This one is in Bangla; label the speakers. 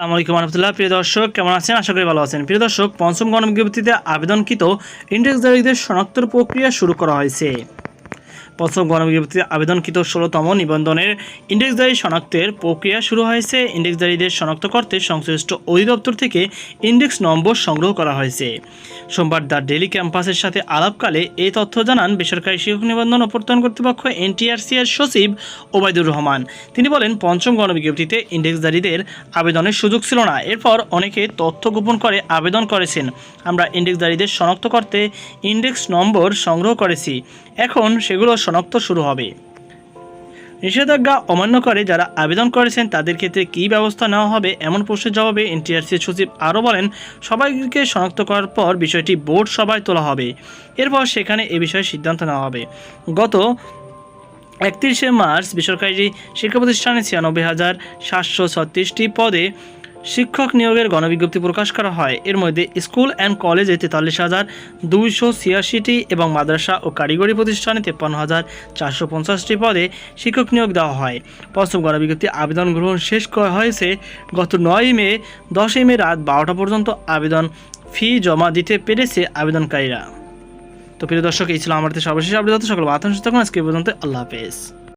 Speaker 1: আসসালামু আহমতুল্লাহ প্রিয় দর্শক, কেমন আছেন? আশা করি ভালো আছেন। প্রিয় দর্শক, পঞ্চম গণ গণবিজ্ঞপ্তিতে আবেদনকৃত ইন্ডেক্সধারীদের শনাক্তর প্রক্রিয়া শুরু করা হয়েছে। পঞ্চম গণবিজ্ঞপ্তিতে আবেদনকৃত ষোলোতম নিবন্ধনের ইন্ডেক্সদারি শনাক্তের প্রক্রিয়া শুরু হয়েছে। ইন্ডেক্সধারীদের শনাক্ত করতে সংশ্লিষ্ট অধিদপ্তর থেকে ইন্ডেক্স নম্বর সংগ্রহ করা হয়েছে। সোমবার দ্য ডেলি ক্যাম্পাসের সাথে আলাপকালে এই তথ্য জানান বেসরকারি শিক্ষক নিবন্ধন ও প্রত্যয়ন কর্তৃপক্ষ এনটিআরসি এর সচিব ওবায়দুর রহমান। তিনি বলেন, পঞ্চম গণবিজ্ঞপ্তিতে ইন্ডেক্সধারীদের আবেদনের সুযোগ ছিল না। এরপর অনেকে তথ্য গোপন করে আবেদন করেছেন। আমরা ইন্ডেক্সধারীদের শনাক্ত করতে ইন্ডেক্স নম্বর সংগ্রহ করেছি। এখন সেগুলো শনাক্ত শুরু হবে। নিষেধাজ্ঞা অমান্য করে যারা আবেদন করেছেন তাদের ক্ষেত্রে কী ব্যবস্থা নেওয়া হবে এমন প্রশ্নের জবাবে এনটিআরসি সচিব আরও বলেন, সবাইকে শনাক্ত করার পর বিষয়টি বোর্ড সভায় তোলা হবে। এরপর সেখানে এ বিষয়ে সিদ্ধান্ত নেওয়া হবে। গত একত্রিশে মার্চ বেসরকারি শিক্ষা প্রতিষ্ঠানে ছিয়ানব্বই হাজার সাতশো ছত্রিশটি পদে শিক্ষক নিয়োগের গণবিজ্ঞপ্তি প্রকাশ করা হয়। এর মধ্যে স্কুল অ্যান্ড কলেজে তেতাল্লিশ হাজার দুইশো ছিয়াশিটি এবং মাদ্রাসা ও কারিগরি প্রতিষ্ঠানে তেপ্পান্ন হাজার চারশো পঞ্চাশটি পদে শিক্ষক নিয়োগ দেওয়া হয়। পঞ্চম গণবিজ্ঞপ্তি আবেদন গ্রহণ শেষ করা হয়েছে। গত নয় মে, দশই মে রাত বারোটা পর্যন্ত আবেদন ফি জমা দিতে পেরেছে আবেদনকারীরা। তো প্রিয় দর্শক, এই ছিল আমাদের সর্বশেষ আপডেট। সকল বাতাংশ তখন আজকে পর্যন্ত আল্লাহ হাফেজ।